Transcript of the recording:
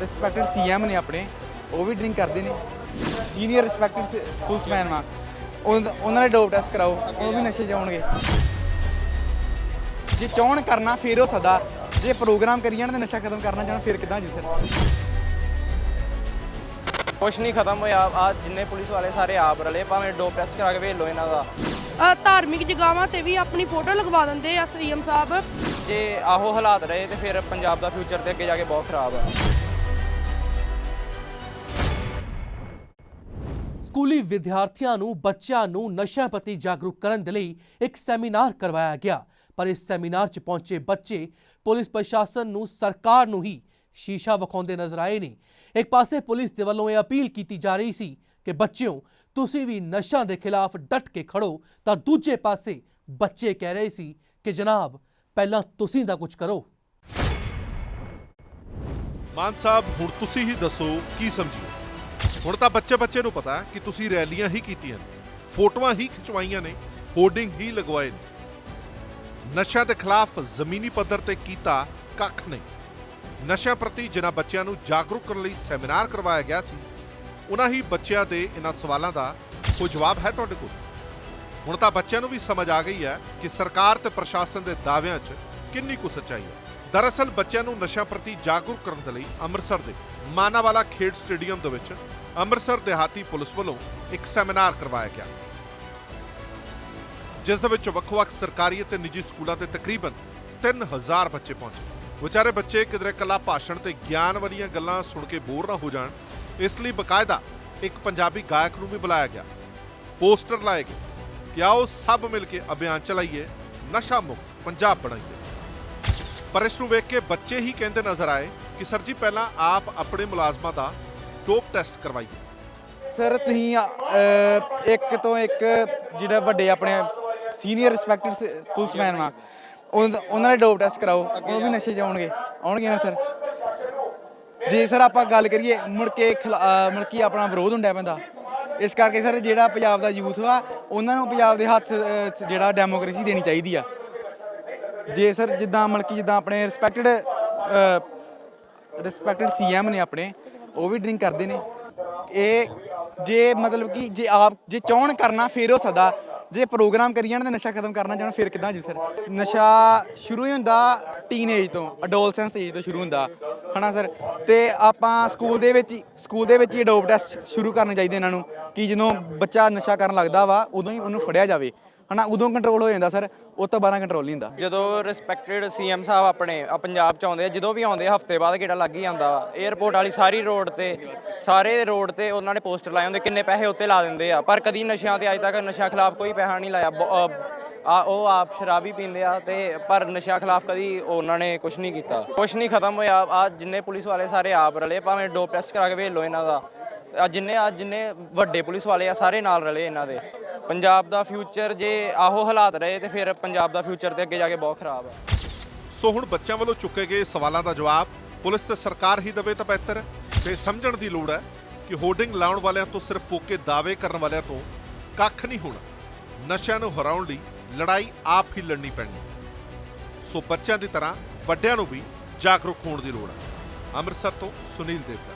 Respected CM ਨੇ ਆਪਣੇ ਉਹ ਵੀ ਡਰਿੰਕ ਕਰਦੇ ਨੇ। ਸੀਨੀਅਰ ਰਿਸਪੈਕਟਡ ਪੁਲਿਸਮੈਨ ਵਾ। ਉਹਨਾਂ ਦੇ ਡੋਪ ਟੈਸਟ ਕਰਾਓ ਉਹ ਵੀ ਨਸ਼ੇ 'ਚ ਆਉਣਗੇ। ਜੇ ਚਾਹਣ ਕਰਨਾ ਫਿਰ ਹੋ ਸਕਦਾ ਜੇ ਪ੍ਰੋਗਰਾਮ ਕਰੀ ਜਾਣ ਤੇ ਨਸ਼ਾ ਖਤਮ ਕਰਨਾ ਚਾਹਣ ਫਿਰ ਕਿੱਦਾਂ ਜੀ ਸਰ? ਕੁਛ ਨਹੀਂ ਖਤਮ ਹੋਇਆ। ਆ ਜਿੰਨੇ ਪੁਲਿਸ ਵਾਲੇ ਸਾਰੇ ਆਪ ਰਲੇ ਭਾਵੇਂ ਡੋਪ ਟੈਸਟ ਕਰਾ ਕੇ ਵੇਖ ਲਓ ਇਹਨਾਂ ਦਾ। ਧਾਰਮਿਕ ਜਗ੍ਹਾਵਾਂ ਤੇ ਵੀ ਆਪਣੀ ਫੋਟੋ ਲਗਵਾ ਦਿੰਦੇ ਆ ਸੀਐਮ ਸਾਹਿਬ। ਜੇ ਆਹੋ ਹਾਲਾਤ ਰਹੇ ਤੇ ਫਿਰ ਪੰਜਾਬ ਦਾ ਫਿਊਚਰ ਤੇ ਅੱਗੇ ਜਾ ਕੇ ਬਹੁਤ ਖਰਾਬ ਹੈ ਸਕੂਲੀ ਵਿਦਿਆਰਥੀਆਂ ਨੂੰ ਬੱਚਿਆਂ ਨੂੰ ਨਸ਼ਿਆਂ ਪ੍ਰਤੀ ਜਾਗਰੂਕ ਕਰਨ ਦੇ ਲਈ ਇੱਕ ਸੈਮੀਨਾਰ ਕਰਵਾਇਆ ਗਿਆ। ਪਰ ਇਸ ਸੈਮੀਨਾਰ 'ਚ ਪਹੁੰਚੇ ਬੱਚੇ ਪੁਲਿਸ ਪ੍ਰਸ਼ਾਸਨ ਨੂੰ ਸਰਕਾਰ ਨੂੰ ਹੀ ਸ਼ੀਸ਼ਾ ਵਿਖਾਉਂਦੇ ਨਜ਼ਰ ਆਏ ਨੇ। ਇੱਕ ਪਾਸੇ ਪੁਲਿਸ ਦੇ ਵੱਲੋਂ ਇਹ ਅਪੀਲ ਕੀਤੀ ਜਾ ਰਹੀ ਸੀ ਕਿ ਬੱਚਿਓ, ਤੁਸੀਂ ਵੀ ਨਸ਼ਿਆਂ ਦੇ ਖਿਲਾਫ ਡਟ ਕੇ ਖੜੋ। ਤਾਂ ਦੂਜੇ ਪਾਸੇ ਬੱਚੇ ਕਹਿ ਰਹੇ ਸੀ ਕਿ ਜਨਾਬ, ਪਹਿਲਾਂ ਤੁਸੀਂ ਦਾ ਕੁਝ ਕਰੋ। ਮਾਨ ਸਾਹਿਬ, ਹੁਣ ਤੁਸੀਂ ਹੀ ਦੱਸੋ, ਕੀ ਸਮਝੀਏ ਹੁਣ ਤਾਂ ਬੱਚੇ ਬੱਚੇ ਨੂੰ ਪਤਾ ਕਿ ਤੁਸੀਂ ਰੈਲੀਆਂ ਹੀ ਕੀਤੀਆਂ ਨੇ, ਫੋਟੋਆਂ ਹੀ ਖਿਚਵਾਈਆਂ ਨੇ, ਹੋਰਡਿੰਗ ਹੀ ਲਗਵਾਏ ਨੇ। ਨਸ਼ਿਆਂ ਦੇ ਖਿਲਾਫ ਜ਼ਮੀਨੀ ਪੱਧਰ ਤੇ ਕੀਤਾ ਕੱਖ ਨਹੀਂ। ਨਸ਼ਿਆਂ ਪ੍ਰਤੀ ਜਿਨ੍ਹਾਂ ਬੱਚਿਆਂ ਨੂੰ ਜਾਗਰੂਕ ਕਰਨ ਲਈ ਸੈਮੀਨਾਰ ਕਰਵਾਇਆ ਗਿਆ ਸੀ ਉਹਨਾਂ ਹੀ ਬੱਚਿਆਂ ਦੇ ਇਹਨਾਂ ਸਵਾਲਾਂ ਦਾ ਕੋਈ ਜਵਾਬ ਹੈ ਤੁਹਾਡੇ ਕੋਲ? ਹੁਣ ਤਾਂ ਬੱਚਿਆਂ ਨੂੰ ਵੀ ਸਮਝ ਆ ਗਈ ਹੈ ਕਿ ਸਰਕਾਰ ਤੇ ਪ੍ਰਸ਼ਾਸਨ ਦੇ ਦਾਅਵਿਆਂ 'ਚ ਕਿੰਨੀ ਕੁ ਸੱਚਾਈ ਹੈ। ਦਰਅਸਲ ਬੱਚਿਆਂ ਨੂੰ ਨਸ਼ਿਆਂ ਪ੍ਰਤੀ ਜਾਗਰੂਕ ਕਰਨ ਦੇ ਲਈ ਅੰਮ੍ਰਿਤਸਰ ਦੇ ਮਾਨਾਵਾਲਾ ਖੇਡ ਸਟੇਡੀਅਮ ਦੇ ਵਿੱਚ ਅੰਮ੍ਰਿਤਸਰ ਦਿਹਾਤੀ ਪੁਲਿਸ ਵੱਲੋਂ ਇੱਕ ਸੈਮੀਨਾਰ ਕਰਵਾਇਆ ਗਿਆ। ਜਿਸ ਦੇ ਵਿੱਚ ਵੱਖ-ਵੱਖ ਸਰਕਾਰੀ ਅਤੇ ਨਿੱਜੀ ਸਕੂਲਾਂ ਦੇ ਤਕਰੀਬਨ 3000 ਬੱਚੇ ਪਹੁੰਚੇ। ਵਿਚਾਰੇ ਬੱਚੇ ਕਿਧਰੇ ਕਲਾ ਭਾਸ਼ਣ ਤੇ ਗਿਆਨ ਵਾਲੀਆਂ ਗੱਲਾਂ ਸੁਣ ਕੇ ਬੋਰ ਨਾ ਹੋ ਜਾਣ, ਇਸ ਲਈ ਬਕਾਇਦਾ ਇੱਕ ਪੰਜਾਬੀ ਗਾਇਕ ਨੂੰ ਵੀ ਬੁਲਾਇਆ ਗਿਆ। ਪੋਸਟਰ ਲਾਏ ਗਏ ਕਿ ਆਓ ਸਭ ਮਿਲ ਕੇ ਅਭਿਆਨ ਚਲਾਈਏ, ਨਸ਼ਾ ਮੁਕਤ ਪੰਜਾਬ ਬਣਾਈਏ। ਪਰ ਇਸ ਨੂੰ ਵੇਖ ਕੇ ਬੱਚੇ ਹੀ ਕਹਿੰਦੇ ਨਜ਼ਰ ਆਏ ਕਿ ਸਰ ਜੀ ਪਹਿਲਾਂ ਆਪ ਆਪਣੇ ਮੁਲਾਜ਼ਮਾਂ ਦਾ ਡੋਪ ਟੈਸਟ ਕਰਵਾਈਏ। ਸਰ ਤੁਸੀਂ ਅਹ, ਇੱਕ ਤੋਂ ਇੱਕ ਜਿਹੜਾ ਵੱਡੇ ਆਪਣੇ ਸੀਨੀਅਰ ਰਿਸਪੈਕਟਡ ਪੁਲਿਸਮੈਨ ਵਾ ਉਹਨਾਂ ਉਹਨਾਂ ਦੇ ਡੋਪ ਟੈਸਟ ਕਰਾਓ ਉਹ ਵੀ ਨਸ਼ੇ 'ਚ ਆਉਣਗੇ। ਆਉਣਗੇ ਨਾ ਸਰ? ਜੇ ਸਰ ਆਪਾਂ ਗੱਲ ਕਰੀਏ ਮੁੜ ਕੇ ਖਿਲਾ- ਅਹ, ਮੁੜ ਕੇ ਆਪਣਾ ਵਿਰੋਧ ਹੁੰਦਾ ਪੈਂਦਾ ਇਸ ਕਰਕੇ ਸਰ ਜਿਹੜਾ ਪੰਜਾਬ ਦਾ ਯੂਥ ਵਾ ਉਹਨਾਂ ਨੂੰ ਪੰਜਾਬ ਦੇ ਹੱਥ ਅਹ, 'ਚ ਜਿਹੜਾ ਡੈਮੋਕ੍ਰੇਸੀ ਦੇਣੀ ਚਾਹੀਦੀ ਆ। ਜੇ ਸਰ ਜਿੱਦਾਂ ਮਲਕੀ ਜਿੱਦਾਂ ਆਪਣੇ ਰਿਸਪੈਕਟਡ ਰਿਸਪੈਕਟਡ ਸੀਐਮ ਨੇ ਆਪਣੇ, ਉਹ ਵੀ ਡਰਿੰਕ ਕਰਦੇ ਨੇ। ਇਹ ਜੇ ਮਤਲਬ ਕਿ ਜੇ ਆਪ, ਜੇ ਚਾਹਣ ਕਰਨਾ ਫਿਰ ਹੋ ਸਕਦਾ ਜੇ ਪ੍ਰੋਗਰਾਮ ਕਰੀ ਜਾਣ ਤਾਂ ਨਸ਼ਾ ਖਤਮ ਕਰਨਾ ਚਾਹਣ, ਫਿਰ ਕਿਦਾਂ ਜੀ ਸਰ? ਨਸ਼ਾ ਸ਼ੁਰੂ ਹੀ ਹੁੰਦਾ ਟੀਨੇਜ ਤੋਂ ਅਡੋਲਸੈਂਸ ਏਜ ਤੋਂ ਸ਼ੁਰੂ ਹੁੰਦਾ। ਹਨਾ ਸਰ? ਤੇ ਆਪਾਂ ਸਕੂਲ ਦੇ ਵਿੱਚ ਹੀ- ਸਕੂਲ ਦੇ ਵਿੱਚ ਹੀ ਡੋਪ ਟੈਸਟ ਸ਼ੁਰੂ ਕਰਨੇ ਚਾਹੀਦੇ ਇਹਨਾਂ ਨੂੰ, ਕਿ ਜਦੋਂ ਬੱਚਾ ਨਸ਼ਾ ਕਰਨ ਲੱਗਦਾ ਵਾ, ਉਦੋਂ ਹੀ ਉਹਨੂੰ ਫੜਿਆ ਜਾਵੇ। ਹਨਾ, ਉਦੋਂ ਕੰਟਰੋਲ ਹੋ ਜਾਂਦਾ ਸਰ, ਉਹ ਤੋਂ ਬਾਅਦ ਕੰਟਰੋਲ ਨਹੀਂ ਹੁੰਦਾ। ਜਦੋਂ ਰਿਸਪੈਕਟਡ ਸੀਐਮ ਸਾਹਿਬ ਆਪਣੇ ਆ ਪੰਜਾਬ ਚ ਆਉਂਦੇ ਆ, ਜਦੋਂ ਵੀ ਆਉਂਦੇ ਆ, ਹਫ਼ਤੇ ਬਾਅਦ ਕਿਹੜਾ ਲੱਗ ਹੀ ਜਾਂਦਾ। ਵਾ 에어ਪੋਰਟ ਵਾਲੀ ਸਾਰੀ ਰੋਡ ਤੇ, ਸਾਰੇ ਰੋਡ ਤੇ ਉਹਨਾਂ ਨੇ ਪੋਸਟਰ ਲਾਏ ਹੁੰਦੇ, ਕਿੰਨੇ ਪੈਸੇ ਉੱਤੇ ਲਾ ਦਿੰਦੇ ਆ। ਪਰ ਕਦੀ ਨਸ਼ਿਆਂ ਤੇ ਅੱਜ ਤੱਕ ਨਸ਼ਾ ਖਿਲਾਫ ਕੋਈ ਪੈਸਾ ਨਹੀਂ ਲਾਇਆ। ਬ- ਅਹ ਆ, ਉਹ ਆਪ ਸ਼ਰਾਬੀ ਪੀਂਦੇ ਆ ਤੇ, ਪਰ ਨਸ਼ਾ ਖਿਲਾਫ ਕਦੀ ਉਹਨਾਂ ਨੇ ਕੁਝ ਨਹੀਂ ਕੀਤਾ। ਕੁਝ ਨਹੀਂ ਖਤਮ ਹੋਇਆ। ਆ ਜਿੰਨੇ ਪੁਲਿਸ ਵਾਲੇ ਸਾਰੇ ਆਪ ਰਲੇ, ਭਾਵੇਂ ਡੋਪ ਟੈਸਟ ਕਰਾ ਕੇ ਵੇਖ ਲਓ ਇਹਨਾਂ ਦਾ। ਆ ਜਿੰਨੇ ਆ ਜਿੰਨੇ ਵੱਡੇ ਪੁਲਿਸ ਵਾਲੇ ਆ, ਸਾਰੇ ਨਾਲ ਰਲੇ ਇਹਨਾਂ ਦੇ। ਪੰਜਾਬ ਦਾ ਫਿਊਚਰ ਜੇ ਆਹੋ ਹਾਲਾਤ ਰਹੇ ਤੇ ਫਿਰ ਪੰਜਾਬ ਦਾ ਫਿਊਚਰ ਤੇ ਅੱਗੇ ਜਾ ਕੇ ਬਹੁਤ ਖਰਾਬ ਹੈ ਸੋ ਹੁਣ ਬੱਚਿਆਂ ਵੱਲੋਂ ਚੁੱਕੇ ਗਏ ਸਵਾਲਾਂ ਦਾ ਜਵਾਬ। ਪੁਲਿਸ ਤੇ ਸਰਕਾਰ ਹੀ ਦੇਵੇ ਤਾਂ ਬਿਹਤਰ। ਹੈ ਤੇ ਸਮਝਣ ਦੀ ਲੋੜ ਹੈ ਕਿ ਹੋਰਡਿੰਗ ਲਾਉਣ ਵਾਲਿਆਂ ਤੋਂ ਸਿਰਫ ਫੋਕੇ ਦਾਅਵੇ ਕਰਨ ਵਾਲਿਆਂ ਤੋਂ ਕੱਖ ਨਹੀਂ ਹੋਣਾ। ਨਸ਼ਿਆਂ ਨੂੰ ਹਰਾਉਣ ਲਈ ਲੜਾਈ ਆਪ ਹੀ ਲੜਨੀ ਪੈਣੀ। ਸੋ ਬੱਚਿਆਂ ਦੀ ਤਰ੍ਹਾਂ ਵੱਡਿਆਂ ਨੂੰ ਵੀ ਜਾਗਰੂਕ ਹੋਣ ਦੀ ਲੋੜ ਹੈ। ਅੰਮ੍ਰਿਤਸਰ ਤੋਂ ਸੁਨੀਲ ਦੇਵਦਾ